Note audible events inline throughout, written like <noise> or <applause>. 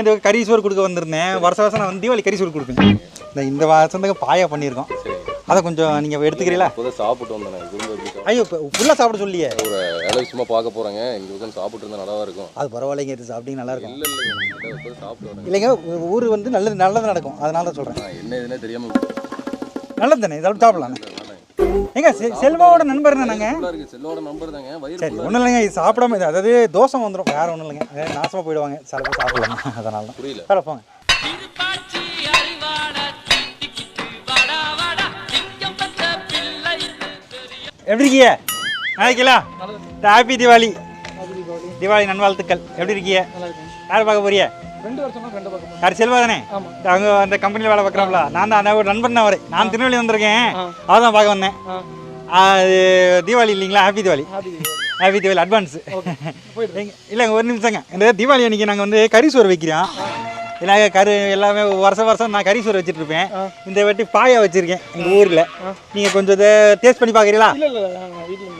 இது கறி சோறு கொடுக்க வந்திருந்தேன். வருஷ வருஷம் நான் வந்து தீபாவளி கறி சோறு கொடுப்பேன். இந்த இந்த வருஷத்துக்கு பாயா பண்ணியிருக்கோம். அதை கொஞ்சம் நீங்கள் எடுத்துக்கிறீங்களா? சாப்பிட்டு வந்தேன் ஐயோ இப்போ ஃபுல்லாக சாப்பிட சொல்லியே. ஒரு வேலை விஷயமா பார்க்க போறாங்க. இங்க உட்காந்து சாப்பிட்டு இருந்தா நல்லா இருக்கும். அது பரவாயில்லைங்க இது சாப்பிட்டீங்க நல்லா இருக்கும். இல்ல இல்ல இப்போதான் சாப்பிட்டு வரேன் இல்லைங்க ஊர் வந்து நல்லது நல்லது நடக்கும். அதனால தான் சொல்கிறேன் என்ன இதுனே தெரியாம நல்லது தானே சாப்பிடலாம். ஏங்க செ- செல்வாவோட நண்பர் இருக்கு செல்லோட நம்பர் தாங்க. வயிறு சரி ஒன்றும் இல்லைங்க இது சாப்பிடாம இது அதாவது தோசை வந்துடும் வேற ஒன்றும் இல்லைங்க. நாசமாக போயிடுவாங்க. சில பேர் சாப்பிடலாம்? அதனால தான். புரியல. போங்க. எப்படி இருக்கீங்க? நாளைக்கிலா ஹாப்பி தீபாவளி தீபாவளி நல்வாழ்த்துக்கள். எப்படி இருக்கீங்க? யார் பார்க்க போறிய ரெண்டு வருஷமா ஃப்ரெண்டை பார்க்க யார் செல்வா தானே அவங்க அந்த கம்பெனியில் வேலை பார்க்குறாங்களா நான் தான் ஒரு நண்பன் வரேன் நான் திருநெல்வேலி வந்திருக்கேன். அவதான் தான் பார்க்க வந்தேன். அது தீபாவளி இல்லைங்களா? Happy Deepavali happy Deepavali advance இல்லைங்க ஒரு நிமிஷங்க. இந்த தீபாவளி அன்னைக்கு நாங்கள் வந்து கறி சோறு வைக்கிறோம். இல்லை கரு எல்லாமே வருஷம் வருஷம் நான் கறி சோறு வச்சுட்டு இருப்பேன் இந்த வாட்டி பாயா வச்சிருக்கேன் எங்கள் ஊரில். நீங்கள் கொஞ்சம் இதை டேஸ்ட் பண்ணி பார்க்குறீங்களா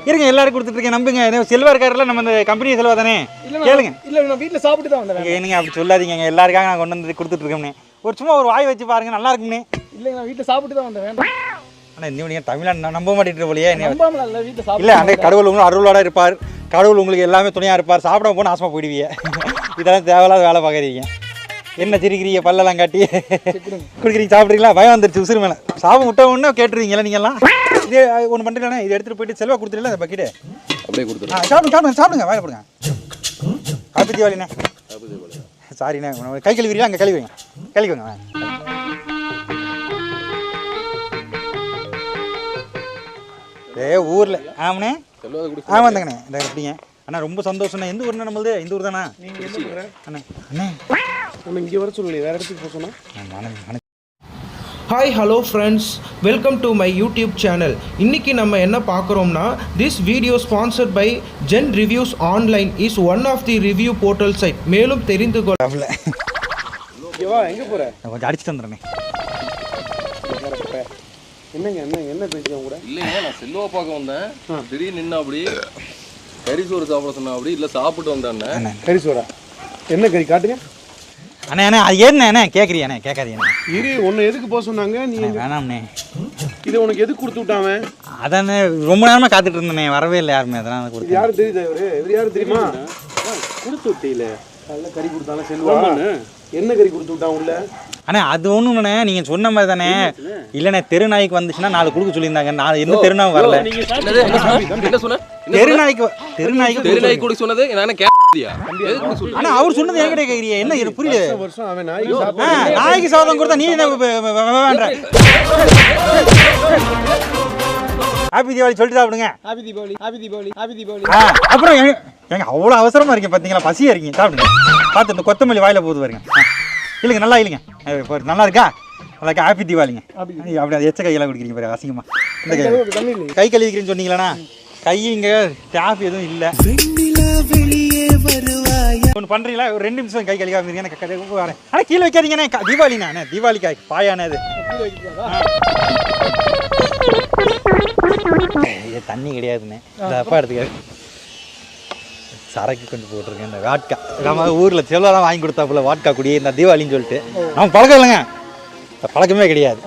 இருங்க எல்லாரும் கொடுத்துட்டு இருக்கேன் நம்புங்க. செல்வா இருக்காருல்ல நம்ம இந்த கம்பெனி செல்வா தானே கேளுங்க. இல்ல நான் வீட்ல சாப்பிட்டு தான் வந்தேன் நீங்க என்னங்க அப்படி சொல்லாதீங்க எல்லாருக்காக நான் கொண்டு வந்து கொடுத்துட்டு இருக்கோம்னே ஒரு சும்மா ஒரு வாய் வச்சு பாருங்க நல்லா இருக்கும்னே. இல்ல நான் வீட்ல சாப்பிட்டு தான் வந்தேன் ஆனால் இந்த நீங்கள் தமிழ்நாடு நம்ப மாட்டேங்கிற போலியே இல்ல அந்த கடவுள் உங்களுக்கு அருளோட இருப்பார். கடவுள் உங்களுக்கு எல்லாமே துணையாக இருப்பார். சாப்பிட போனால் நாசமாக போயிடுவீங்க <laughs> இதெல்லாம் தேவையில்லாத வேலை பார்க்குறீங்க என்ன சிரிக்கிறீங்க? பல்லெல்லாம் காட்டி. குடிக்கிறீங்க? சாப்பிட்றீங்களா? பயம் வந்துருச்சு உசுறு மேலே. சாப்பிட விட்ட உடனே கேட்டுருவீங்களா நீங்கள்லாம் இதே ஒன்று பண்ணுறீங்களா இதை எடுத்துகிட்டு போயிட்டு செல்வா கொடுத்துருல அந்த பக்கெட்டு அப்படியே கொடுத்துருங்க சாப்பிடுங்க சாப்பிடுங்க சாப்பிடுங்க வாயில் போடுங்க. ஹாப்பி தீபாவளிண்ணே. சாரிண்ணே கை கழுவிறியா அங்கே கழுவிங்க கழுவிங்க வாங்க. ஏ ஊரில். ஆமாண்ணே. செல்வாத குடி ஆ வந்தங்கண்ணே இந்த எப்படிங்க அண்ணா ரொம்ப சந்தோஷண்ணே எந்த ஊர்ண்ணே நம்மளது? இந்த ஊர் தானா? நீங்க என்ன பண்ற அண்ணே அண்ணே. நம்ம இங்க வர சொல்லலையே வேற இடத்துக்கு போக சொன்னா. மன மன hi hello friends welcome to my YouTube channel இன்றைக்கி நம்ம என்ன பார்க்குறோம்னா this video sponsored by Zen reviews online is one of the review portal site மேலும் தெரிந்து கொள்ள டபுள் இங்க வா எங்க போற? நான் கொஞ்சம் அடிச்சுட்டு வந்துடுறேனே என்னங்க என்ன என்ன பேசுறீங்க கூட? இல்லைங்க நான் செல்வா பார்க்க வந்தேன். திடீர்னு நின்னா அப்படி. கறி சோறு சாப்பிட சொன்னா அப்படி இல்ல சாப்பிட்டு வந்தேன் கறி சோடா என்ன கறி காட்டுங்க. அண்ணே அண்ணே அது ஏன்னு அண்ணே? கேட்குறியாண்ணே கேட்காதீண்ணே இரு உன்னை எதுக்கு போக சொன்னாங்க? நீ அண்ணே, வேணாம்ண்ணே இதை உனக்கு எதுக்கு கொடுத்து விட்டாங்க? அதானே ரொம்ப நேரமாக காத்துட்டு இருந்தேனே வரவே இல்லை யாருமே அதெல்லாம் இது கொடுத்து. யாரு தெரியுதா இவரு? இவர் யாரு தெரியுமா? கொடுத்து விட்டீல நல்ல கறி கொடுத்தாங்க செல்வா? என்ன கறி கொடுத்து விட்டான் உள்ள அண்ணே அது ஒன்றும் நீங்கள் சொன்ன மாதிரி தானே இல்லைண்ணே தெருநாய்க்கு வந்துச்சுன்னா நாலு கொடுக்க சொல்லியிருந்தாங்க நான் எந்த தெருநாயும் வரல? என்ன சொன்ன தெருநாய்க்கு தெருநாய்க்கு தெரு கொடுக்க சொன்னது நான் ஆனா அவர் சொன்னது என்கிட்ட கேக்குறீங்க என்ன இது புரியல வருஷம் வருஷம் அவன் நாய்க்கு சாதம் கொடுத்தா நீ என்ன வேண்ட ஹாப்பி தீபாவளி சொல்லிட்டு சாப்பிடுங்க happy Deepavali happy Deepavali happy Deepavali அப்புறம் ஏங்க அவ்வளோ அவசரமா இருக்கீங்க பார்த்தீங்களா பசியா இருக்கீங்க. சாப்பிடுங்க. பார்த்து இந்த கொத்தமல்லி வாயில போகுது பாருங்க. இல்லைங்க நல்லா இல்லைங்க. நல்லா இருக்கா? அதுக்கு ஹாப்பி தீபாவளிங்க. அப்படி அது எச்ச கையெல்லாம் குடிக்கிறீங்க பாரு அசிங்கமா. இந்த கை கை கழுவிக்கிறேன்னு சொன்னீங்களாண்ணா? கை இங்க ஸ்டாஃப் எதுவும் இல்லை. ஒன்று பண்ணுறீங்களா ஒரு ரெண்டு நிமிஷம் கை கழுகாம இருங்க எனக்கு க- க- வரேன் ஆனால் கீழே வைக்காதீங்கண்ணே. க- தீபாவளிண்ணா அண்ணே தீபாவளி காய் பாயாண்ணே அது தண்ணி கிடையாதுண்ணே. அப்பா எடுத்துக்காரு. சரக்கு கொஞ்சம் போட்டிருக்கேன் இந்த வாட்கா நம்ம ஊரில் செல்வெல்லாம் வாங்கி கொடுத்தாப்புல வாட்கா குடி இந்த தீபாவளின்னு சொல்லிட்டு. நம்ம பழக்கம் இல்லைங்க. இந்த பழக்கமே கிடையாது.